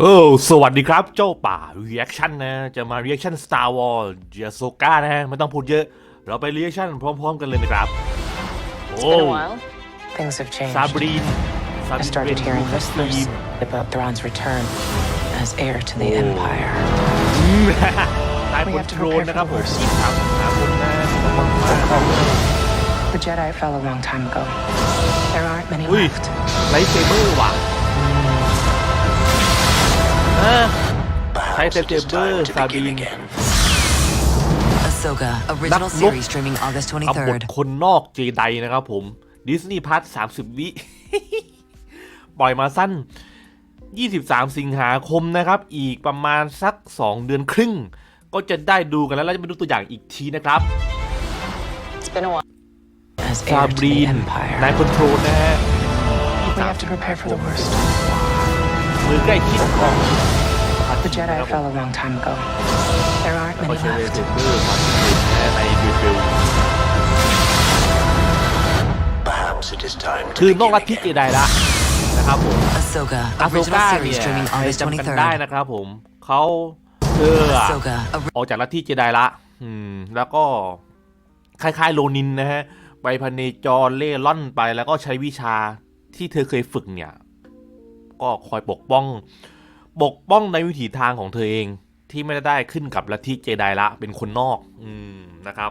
โอ้สวัสดีครับ เจ้าป่า reaction นะ จะมา reaction Star Wars เจสโซกานะฮะ ไม่ต้องพูดเยอะ เราไป reaction พร้อม ๆ กันเลยนะครับ โอ้ It's been a while. Things have changed. ซาบรีน ซาบ I รีน started hearing เป็น whispers about Thrawn's return as heir to the Oh. Empire. นายพ We ล have to โดรน prepare นะครับ for ผ the ม worst. ที่สามสิงหาคมนะต้องมากๆ The Jedi fell a long time ago. There aren't many อุ้ย left. ไลท์เซเบอร์ว่ะ ใช้เซเบอร์ซาบรีน Ahsoka, original Nak- series streaming August กับบท 23rd. คนนอกเจไดนะครับผมดิสนีย์พัทสามสิบวิ ปล่อยมาสั้น 23 สิงหาคมนะครับ อีกประมาณสัก 2 เดือนครึ่ง ก็จะได้ดูกันแล้วเราจะไปดูตัวอย่างอีกทีนะครับ It's been a while. As ซา heir บ to รี the น Empire. นายคอนโทรลนะฮะ We have to prepare for the worst. มือใกล้ชิดของ The Jedi fell a long time ago. There aren't ก็ many ใช้เลเซ left. เบอร์ความคิดนะในดูเบล Perhaps it is time คื to อนอก begin ลัทธิเจ again. ไดละนะครับผม Ahsoka, อาโซ original ก้า series เนี่ย streaming ใคร August จำกันได้ 23rd. นะครับผมเขาเธออะ Ahsoka, a ออกจากลัทธิเจไดละ อืม แล้วก็คล้ายๆโลนินนะฮะ ไปพเนจรเล่ร่อนไปแล้วก็ใช้วิชาที่เธอเคยฝึกเนี่ย ก็คอยปกป้อง ปกป้องในวิถีทางของเธอเองที่ไม่ได้ขึ้นกับลัทธิเจไดละเป็นคนนอกอืมนะครับ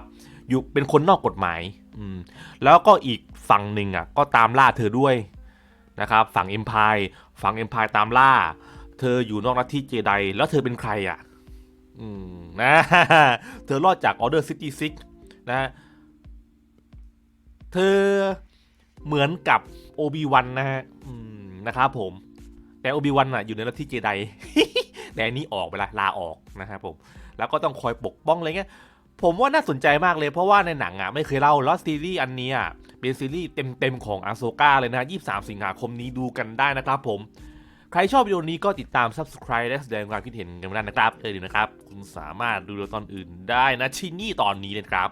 อยู่เป็นคนนอกกฎหมายอืมแล้วก็อีกฝั่งหนึ่งอะก็ตามล่าเธอด้วยนะครับฝั่งเอ็มพายฝั่งเอ็มพายตามล่า เธออยู่นอกลัทธิเจไดแล้วเธอเป็นใครอะอืมนะเธอรอดจากออเดอร์ซิตี้ซิกนะเธอเหมือนกับโอบิวันนะฮะนะครับผม แต่โอบิวันอะอยู่ในลัทธิเจไดแต่อันนี้ออกไปละลาออกนะครับผม แล้วก็ต้องคอยปกป้องอะไรเงี้ยผมว่าน่าสนใจมากเลยเพราะว่าในหนังอะไม่เคยเล่าล้วซีรีส์อันนี้อะเป็นซีรีส์เต็มๆของอาโซกาเลยนะ 23 สิงหาคมนี้ดูกันได้นะครับผม ใครชอบวิดีโอนี้ก็ติดตาม subscribe และแสดงความคิดเห็นกันได้นะครับเออนะครับ คุณสามารถดูตอนอื่นได้นะที่นี่ตอนนี้นะครับ